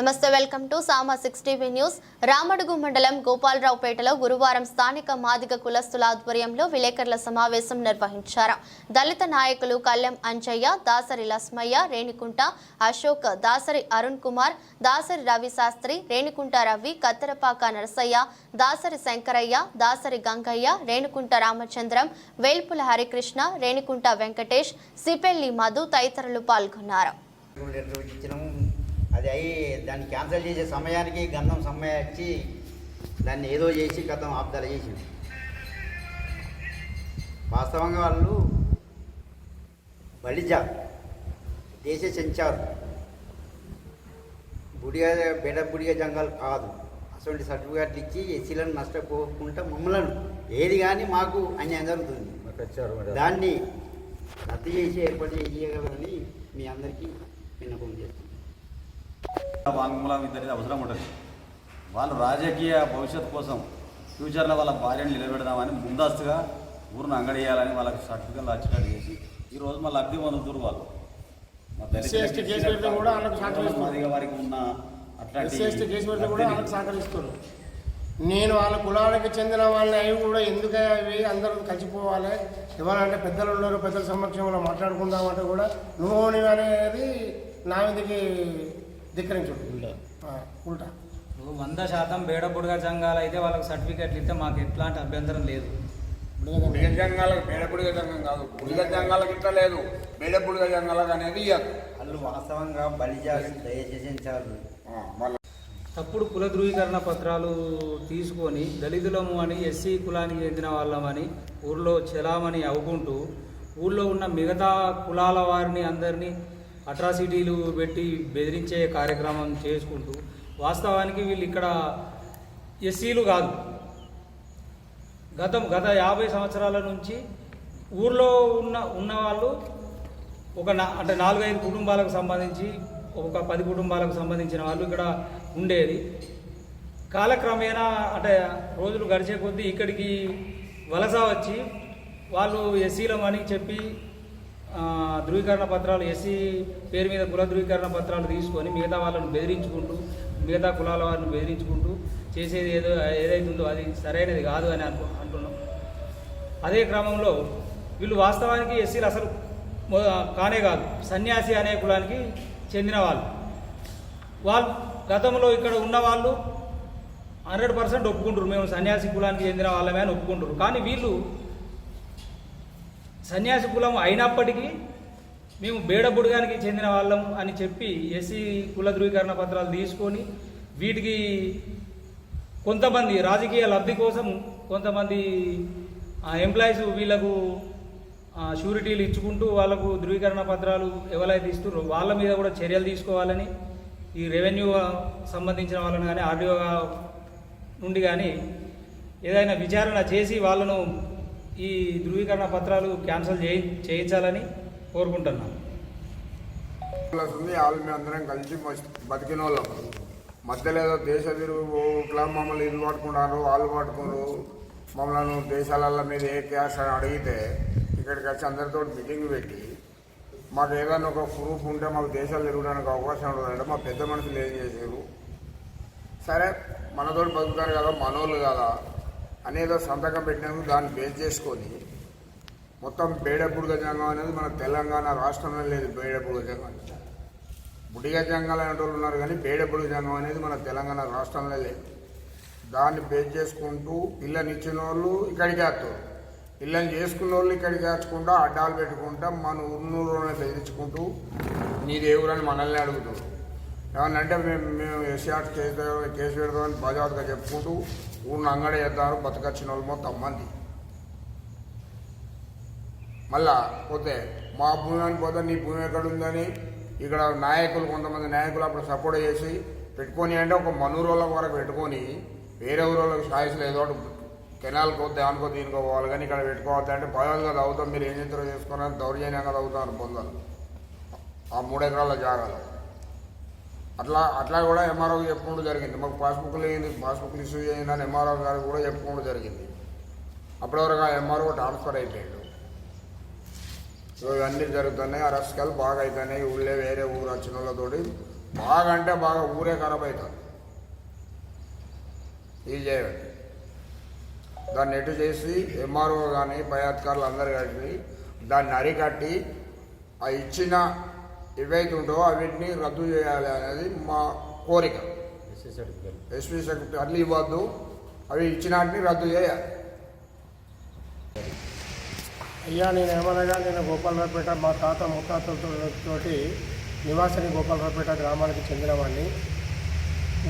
నమస్తే welcome to Sama six TV news. Ramadugu మండలం గోపాలరావుపేటలో గురువారం స్థానిక మాదిగ కులస్తుల ఆధ్వర్యంలో విలేకరుల సమావేశం నిర్వహించారు. దళిత నాయకులు కళ్యాం అంజయ్య దాసరి లస్మయ్య రేణికుంట అశోక్ దాసరి అరుణ్ కుమార్ దాసరి రవి శాస్త్రి రేణికుంట రవి కత్తెరపాక నరసయ్య దాసరి శంకరయ్య దాసరి గంగయ్య రేణుకుంట రామచంద్రం వేల్పుల హరికృష్ణ రేణికుంట వెంకటేష్ సిపెల్లి మధు తదితరులు పాల్గొన్నారు. అది అయి దాన్ని క్యాన్సిల్ చేసే సమయానికి గంధం సమయం వచ్చి దాన్ని ఏదో చేసి గతం ఆపుదల చేసింది. వాస్తవంగా వాళ్ళు బలిజ దేశ చెంచారు. బుడిగా బెడ బుడిగా జంగాలు కాదు. అటువంటి సర్టిఫికేట్లు ఇచ్చి ఎస్సీలను నష్టపోకుండా మమ్మలను ఏది కానీ మాకు అన్యాయం జరుగుతుంది. దాన్ని రద్దు చేసి ఏర్పాటు చేయగలరని మీ అందరికీ విన్నపం చేస్తున్నాను. వాంగ్మూలం ఇద్దరిది అవసరం ఉంటుంది వాళ్ళు రాజకీయ భవిష్యత్తు కోసం ఫ్యూచర్లో వాళ్ళ భార్యను నిలబెడదామని ముందస్తుగా ఊరిని అంగడియాలని వాళ్ళకి సర్టిఫికెట్లు వచ్చేటట్టు చేసి ఈ రోజు మళ్ళీ లబ్ధి పొందుతున్నారు. వాళ్ళు వారికి ఉన్న అట్లాంటి నేను వాళ్ళ కులానికి చెందిన వాళ్ళని అవి కూడా ఎందుకు అవి అందరూ కలిసిపోవాలి? ఎవరంటే పెద్దలు ఉన్నారు పెద్దల సమక్షంలో మాట్లాడుకుందామంటే కూడా నువ్వు నీవు అనేది నా మీదకి ఉల్టా. ఇప్పుడు వంద శాతం బేడ బుడగ జంగాలు అయితే వాళ్ళకి సర్టిఫికెట్లు ఇస్తే మాకు ఎట్లాంటి అభ్యంతరం లేదు. బుడిగ జంగాలకు బేడ బుడిగ జంగం కాదు. బుడిగ జంగాలకు ఇట్లా లేదు. బేడ బుడిగ జంగాలకు అనేది వాళ్ళు వాస్తవంగా బలిజాలు దయచేసించారు తప్పుడు కుల ధృవీకరణ పత్రాలు తీసుకొని దళితులము అని ఎస్సీ కులానికి చెందిన వాళ్ళమని ఊర్లో చెలామని అవ్వుకుంటూ ఊళ్ళో ఉన్న మిగతా కులాల వారిని అందరినీ అట్రాసిటీలు పెట్టి బెదిరించే కార్యక్రమం చేసుకుంటూ వాస్తవానికి వీళ్ళు ఇక్కడ ఎస్సీలు కాదు. గతం గత యాభై సంవత్సరాల నుంచి ఊర్లో ఉన్న ఉన్న వాళ్ళు ఒక నా అంటే నాలుగైదు కుటుంబాలకు సంబంధించి ఒక పది కుటుంబాలకు సంబంధించిన వాళ్ళు ఇక్కడ ఉండేది. కాలక్రమేణా అంటే రోజులు గడిచే కొద్దీ ఇక్కడికి వలస వచ్చి వాళ్ళు ఎస్సీలం అని చెప్పి ధృవీకరణ పత్రాలు ఎస్సీ పేరు మీద కుల ధృవీకరణ పత్రాలు తీసుకొని మిగతా వాళ్ళని బెదిరించుకుంటూ మిగతా కులాల వారిని బెదిరించుకుంటూ చేసేది ఏదో ఏదైతుందో అది సరైనది కాదు అని అనుకు అంటున్నాం. అదే క్రమంలో వీళ్ళు వాస్తవానికి ఎస్సీలు అసలు కానే కాదు సన్యాసి అనే కులానికి చెందిన వాళ్ళు. వాళ్ళు గతంలో ఇక్కడ ఉన్న వాళ్ళు హండ్రెడ్ పర్సెంట్ ఒప్పుకుంటారు మేము సన్యాసి కులానికి చెందిన వాళ్ళమే అని ఒప్పుకుంటారు కానీ వీళ్ళు సన్యాసి కులం అయినప్పటికీ మేము బేడబుడగానికి చెందిన వాళ్ళం అని చెప్పి ఎస్సీ కుల ధృవీకరణ పత్రాలు తీసుకొని వీటికి కొంతమంది రాజకీయ లబ్ధి కోసం కొంతమంది ఎంప్లాయీస్ వీళ్ళకు షూరిటీలు ఇచ్చుకుంటూ వాళ్ళకు ధృవీకరణ పత్రాలు ఎవరైతే ఇస్తున్నారో వాళ్ళ మీద కూడా చర్యలు తీసుకోవాలని ఈ రెవెన్యూ సంబంధించిన వాళ్ళని కానీ ఆర్డీఓ నుండి కానీ ఏదైనా విచారణ చేసి వాళ్ళను ఈ ధృవీకరణ పత్రాలు క్యాన్సిల్ చేయి చేయించాలని కోరుకుంటున్నాను ప్లస్ ఉంది వాళ్ళు మేము అందరం కలిసి బతికిన వాళ్ళం. మధ్యలో ఏదో దేశ తిరుగు ఇట్లా మమ్మల్ని ఇది పట్టుకున్నారు వాళ్ళు పట్టుకున్నారు. మమ్మల్ని దేశాల మీద ఏ క్యాష్ అని అడిగితే ఇక్కడికి వచ్చి అందరితో మీటింగ్ పెట్టి మాకు ఏదైనా ఒక ప్రూఫ్ ఉంటే మాకు దేశాలు తిరగడానికి అవకాశం ఉండదు మా పెద్ద మనుషులు ఏం చేసారు సరే మనతో బతుకుతారు కదా మనోళ్ళు కదా. అనేదో సంతకం పెట్టినందుకు దాన్ని బేస్ చేసుకొని మొత్తం బేడబుడుగ జంగం అనేది మన తెలంగాణ రాష్ట్రంలో లేదు బేడబుడుగ జంగం బుడిగ జంగాలు అనే వాళ్ళు ఉన్నారు కానీ బేడబుడుగ జంగం అనేది మన తెలంగాణ రాష్ట్రంలో లేదు. దాన్ని బేస్ చేసుకుంటూ పిల్లనిచ్చిన వాళ్ళు ఇక్కడికి వేస్తారు పిల్లని చేసుకున్న వాళ్ళు ఇక్కడికి వేర్చుకుంటూ అడ్డాలు పెట్టుకుంటా మన ఊరినూరులోనే బెదిరించుకుంటూ నీ ఏ మనల్ని అడుగుతారు. ఏమన్నంటే మేము మేము ఎస్ఆర్ చేద్దాం కేసు పెడదామని బజావుగా చెప్పుకుంటూ ఊరిని అంగడి చేస్తారు బతకచ్చిన వాళ్ళు మొత్తం మంది. మళ్ళా పోతే మా భూమి అని పోతే నీ భూమి ఎక్కడ ఉందని ఇక్కడ నాయకులు కొంతమంది నాయకులు అప్పుడు సపోర్ట్ చేసి పెట్టుకొని అంటే ఒక మనూరోళ్ళ వరకు పెట్టుకొని వేరే ఊరోళ్ళకి సాయసులు ఏదో ఒకటి కెనాల్కి వద్ద అనుకో దీనికో పోవాలి. కానీ ఇక్కడ పెట్టుకోవద్దు అంటే భయాలుగా తవ్వుతాం. మీరు ఏం చేస్తారో చేసుకున్నారని దౌర్జన్యంగా తవ్వుతారు పొందాలి ఆ మూడు ఎకరాల జాగాలో. అట్లా అట్లా కూడా ఎంఆర్ఓకి చెప్పుకుంటూ జరిగింది. మాకు పాస్బుక్ ఏంది పాస్బుక్లు ఇష్యూ చేయను అని ఎంఆర్ఓ గారికి కూడా చెప్పుకుంటూ జరిగింది. అప్పటివరకు ఆ ఎంఆర్ఓ ట్రాన్స్ఫర్ అయిపోయాడు. సో ఇవన్నీ జరుగుతున్నాయి. అరెస్టులు బాగా అవుతున్నాయి ఊళ్ళో వేరే ఊరు వచ్చిన వాళ్ళతోటి బాగా అంటే బాగా ఊరే ఖరాబ్ అవుతుంది ఇది చేయండి దాన్ని ఎటు చేసి ఎంఆర్ఓ కానీ పై అధికారులు అందరు కలిసి దాన్ని అరికట్టి ఆ ఇచ్చిన ఏవైతే ఉంటావో అవిటిని రద్దు చేయాలి అనేది మా కోరిక. ఎస్పీ సెక్రటరీ ఇవ్వద్దు. అవి ఇచ్చిన వాటిని రద్దు చేయాలి. అయ్యా నేను ఏమనగా నేను గోపాలరావుపేట మా తాత ముత్తాతలతోటి నివాసిని గోపాలరావుపేట గ్రామానికి చెందినవాడిని.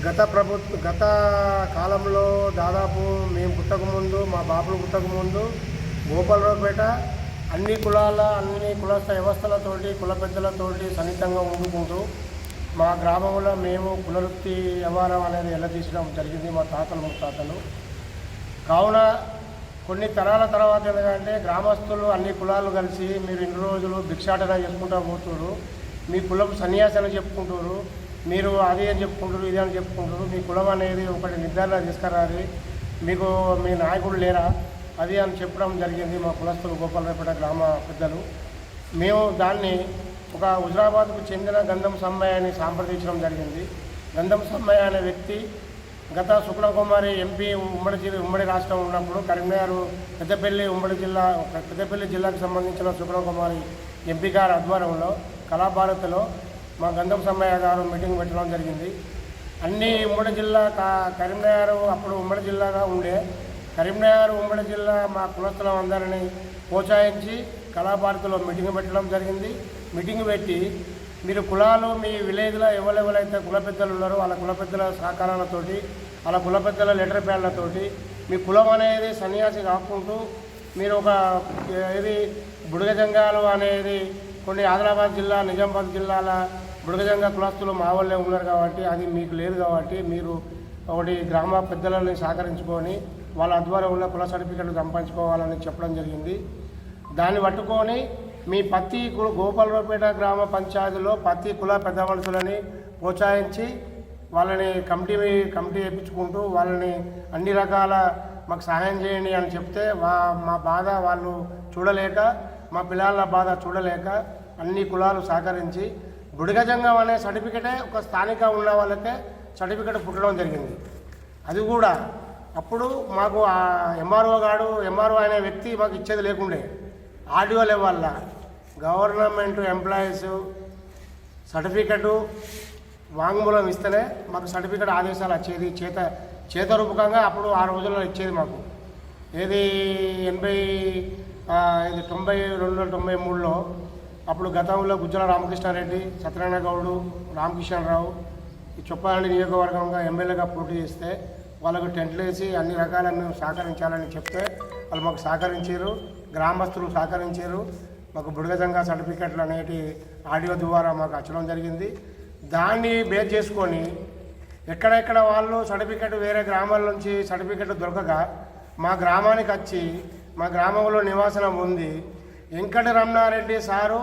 గత ప్రభుత్వ గత కాలంలో దాదాపు మేము పుట్టక ముందు మా బాపులు పుట్టక ముందు గోపాలరావుపేట అన్ని కులాల అన్ని కులస్థ వ్యవస్థలతోటి కుల పెద్దలతోటి సన్నిహితంగా ఉండుకుంటూ మా గ్రామంలో మేము కులవృత్తి వ్యవహారం అనేది ఎల్లదీసడం జరిగింది మా తాతలు ముత్తాతలు. కావున కొన్ని తరాల తర్వాత ఏంటంటే గ్రామస్తులు అన్ని కులాలు కలిసి మీరు ఇన్ని రోజులు భిక్షాటన చేసుకుంటూ పోతున్నారు మీ కులం సన్యాసాలు చెప్పుకుంటారు మీరు అది అని చెప్పుకుంటారు ఇది అని చెప్పుకుంటారు మీ కులం అనేది ఒకటి నిర్ధారణ తీసుకురాలి మీకు మీ నాయకుడు లేరా? అది అని చెప్పడం జరిగింది మా కులస్తులు గోపాలపేట గ్రామ పెద్దలు. మేము దాన్ని ఒక హుజరాబాద్కు చెందిన గంధం సమ్మయ్యని సంప్రదించడం జరిగింది. గంధం సమ్మయ్య అనే వ్యక్తి గత శుక్లకుమారి ఎంపీ ఉమ్మడి జిల్లా ఉమ్మడి రాష్ట్రం ఉన్నప్పుడు కరీంనగర్ పెద్దపల్లి ఉమ్మడి జిల్లా పెద్దపల్లి జిల్లాకు సంబంధించిన శుక్లకుమారి ఎంపీ గారి ఆధ్వర్యంలో కళాభారతిలో మా గంధం సమ్మయ్య గారు మీటింగ్ పెట్టడం జరిగింది. అన్ని ఉమ్మడి జిల్లా కా కరీంనగర్ అప్పుడు ఉమ్మడి జిల్లాగా ఉండే కరీంనగర్ ఉమ్మడి జిల్లా మా కులస్తులం అందరినీ ప్రోత్సహించి కళాభారతిలో మీటింగ్ పెట్టడం జరిగింది. మీటింగ్ పెట్టి మీరు కులాలు మీ విలేజ్లో ఎవరెవరైతే కుల పెద్దలు ఉన్నారో వాళ్ళ కుల పెద్దల సహకారాలతోటి వాళ్ళ కుల పెద్దల లెటర్ ప్యాడ్లతోటి మీ కులం అనేది సన్యాసి కాకుంటూ మీరు ఒక ఇది బుడగజంగాలు అనేది కొన్ని ఆదిలాబాద్ జిల్లా నిజామాబాద్ జిల్లాల బుడగజంగా కులస్తులు మా వాళ్ళే ఉన్నారు కాబట్టి అది మీకు లేదు కాబట్టి మీరు ఒకటి గ్రామ పెద్దలని సహకరించుకొని వాళ్ళ ఆధ్వర్యంలో కుల సర్టిఫికెట్లు సంపాదించుకోవాలని చెప్పడం జరిగింది. దాన్ని పట్టుకొని మీ పత్తి కు- గోపాలరావుపేట గ్రామ పంచాయతీలో పత్తి కుల పెద్ద మనుషులని ప్రోత్సహించి వాళ్ళని కమిటీ కమిటీ వేయించుకుంటూ వాళ్ళని అన్ని రకాల మాకు సహాయం చేయండి అని చెప్తే మా బాధ వాళ్ళు చూడలేక మా పిల్లల బాధ చూడలేక అన్ని కులాలు సహకరించి బుడిగజంగం అనే సర్టిఫికెటే ఒక స్థానిక ఉన్న వాళ్ళకే సర్టిఫికెట్ పుట్టడం జరిగింది. అది కూడా అప్పుడు మాకు ఆ ఎంఆర్ఓ గాడు ఎంఆర్ఓ అనే వ్యక్తి మాకు ఇచ్చేది లేకుండే. ఆడియో లెవెల్ల గవర్నమెంట్ ఎంప్లాయీస్ సర్టిఫికెటు వాంగ్మూలం ఇస్తేనే మాకు సర్టిఫికెట్ ఆదేశాలు వచ్చేది. చేత చేత రూపకంగా అప్పుడు ఆ రోజుల్లో ఇచ్చేది మాకు. ఏది ఎనభై ఇది తొంభై రెండు వందల తొంభై మూడులో అప్పుడు గతంలో గుజ్జల రామకృష్ణారెడ్డి సత్యనారాయణ గౌడు రామకిషన్రావు ఈ చొప్పారెడ్డి నియోజకవర్గంగా ఎమ్మెల్యేగా పోటీ చేస్తే వాళ్ళకు టెంట్లు వేసి అన్ని రకాల మేము సహకరించాలని చెప్తే వాళ్ళు మాకు సహకరించారు. గ్రామస్తులు సహకరించారు. మాకు బుడగజంగా సర్టిఫికెట్లు అనేటి ఆడియో ద్వారా మాకు వచ్చడం జరిగింది. దాన్ని బేస్ చేసుకొని ఎక్కడెక్కడ వాళ్ళు సర్టిఫికెట్ వేరే గ్రామాల నుంచి సర్టిఫికెట్ దొరకక మా గ్రామానికి వచ్చి మా గ్రామంలో నివాసనం ఉంది వెంకట రమణారెడ్డి సారు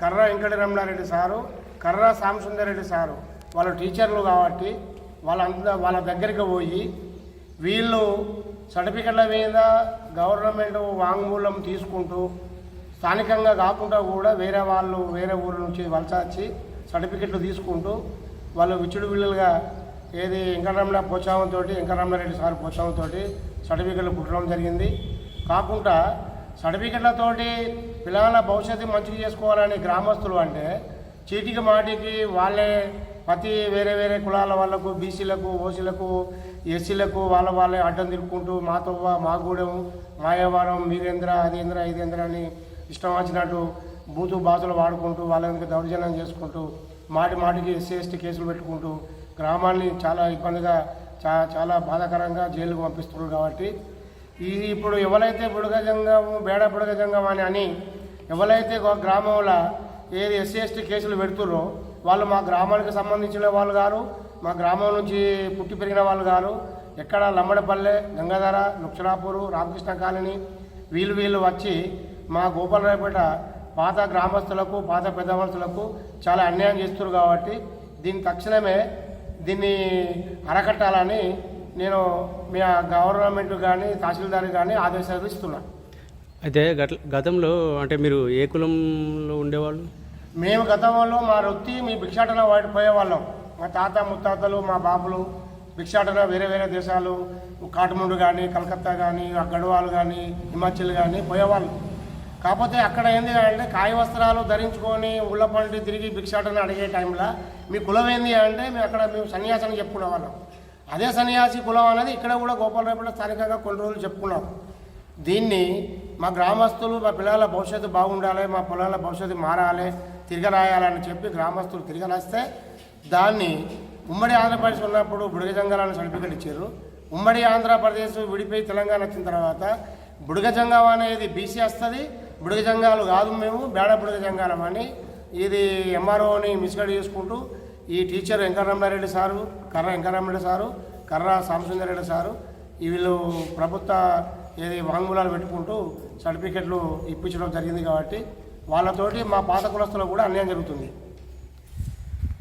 కర్ర వెంకట రమణారెడ్డి సారు కర్ర సాంసుందరెడ్డి సారు వాళ్ళు టీచర్లు కాబట్టి వాళ్ళంత వాళ్ళ దగ్గరికి పోయి వీళ్ళు సర్టిఫికెట్ల మీద గవర్నమెంట్ వాంగ్మూలం తీసుకుంటూ స్థానికంగా కాకుండా కూడా వేరే వాళ్ళు వేరే ఊరు నుంచి వలస వచ్చి సర్టిఫికెట్లు తీసుకుంటూ వాళ్ళు విచ్చుడు విల్లులుగా ఏది వెంకటరమణ పోచామంతో వెంకటరమణారెడ్డి సార్ పోచామంతో సర్టిఫికెట్లు పుట్టడం జరిగింది. కాకుండా సర్టిఫికెట్లతోటి పిల్లల భవిష్యత్తు మంచిగా చేసుకోవాలని గ్రామస్తులు అంటే చీటికి మాటికి వాళ్ళే ప్రతి వేరే వేరే కులాల వాళ్ళకు బీసీలకు ఓసీలకు ఎస్సీలకు వాళ్ళ వాళ్ళే అడ్డం తిరుక్కుంటూ మాతవ్వ మా గూడెం మాయవారం మీరేంద్ర అదేంద్ర ఇదేంద్ర అని ఇష్టం వచ్చినట్టు బూతు బాతులు వాడుకుంటూ వాళ్ళకి దౌర్జన్యం చేసుకుంటూ మాటి మాటికి ఎస్సీ ఎస్టీ కేసులు పెట్టుకుంటూ గ్రామాన్ని చాలా ఇబ్బందిగా చా చాలా బాధాకరంగా జైలుకు పంపిస్తున్నారు కాబట్టి ఇది ఇప్పుడు ఎవరైతే బుడగజంగం బేడ బుడగజంగం అని అని ఎవరైతే గ్రామంలో ఏది ఎస్సీ ఎస్టీ కేసులు పెడుతుర్రో వాళ్ళు మా గ్రామానికి సంబంధించిన వాళ్ళు గారు మా గ్రామం నుంచి పుట్టి పెరిగిన వాళ్ళు గారు ఎక్కడ లమ్మడపల్లె గంగాధర నుక్షరాపూరు రామకృష్ణ కాలనీ వీళ్ళు వీళ్ళు వచ్చి మా గోపాలరాయపేట పాత గ్రామస్తులకు పాత పెద్ద చాలా అన్యాయం చేస్తున్నారు కాబట్టి దీన్ని తక్షణమే దీన్ని అరకట్టాలని నేను మీ గవర్నమెంట్ కానీ తహసీల్దార్ కానీ ఆదేశాలు ఇస్తున్నా. అయితే గత గతంలో అంటే మీరు ఏ కులంలో ఉండేవాళ్ళు? మేము గతంలో మా వృత్తి మీ భిక్షాటన పోయే పోయేవాళ్ళం. మా తాత ముత్తాతలు మా బాబులు భిక్షాటన వేరే వేరే దేశాలు కాఠ్మండు కానీ కలకత్తా కానీ గడవాలు కానీ హిమాచల్ కానీ పోయేవాళ్ళు. కాకపోతే అక్కడ ఏంది అంటే కాయ వస్త్రాలు ధరించుకొని ఉళ్ళపండి తిరిగి భిక్షాటన అడిగే టైంలో మీ కులం ఏంది అంటే మేము అక్కడ మేము సన్యాసం చెప్పుకునే వాళ్ళం అదే సన్యాసి కులం అనేది ఇక్కడ కూడా గోపాలరావుపేట స్థానికంగా కొన్ని రోజులు చెప్పుకున్నాం. దీన్ని మా గ్రామస్తులు మా పిల్లల భవిష్యత్తు బాగుండాలి మా పిల్లల భవిష్యత్తు మారాలి తిరగరాయాలని చెప్పి గ్రామస్తులు తిరగరాస్తే దాన్ని ఉమ్మడి ఆంధ్రప్రదేశ్ ఉన్నప్పుడు బుడగజంగాలను సర్టిఫికెట్ ఇచ్చారు. ఉమ్మడి ఆంధ్రప్రదేశ్ విడిపోయి తెలంగాణ వచ్చిన తర్వాత బుడగజంగం అనేది బీసీ వస్తుంది బుడగజంగాలు కాదు మేము బేడ బుడగజంగాలం అని ఇది ఎంఆర్ఓని మిస్గైడ్ చేసుకుంటూ ఈ టీచర్ వెంకటరమణారెడ్డి సారు కర్ర వెంకటరమణరెడ్డి సారు కర్ర సాంబసుందరెడ్డి సారు వీళ్ళు ప్రభుత్వ ఏది వాంగ్మూలాలు పెట్టుకుంటూ సర్టిఫికెట్లు ఇప్పించడం జరిగింది కాబట్టి వాళ్ళతోటి మా పాత కులస్తులకు కూడా అన్యాయం జరుగుతుంది.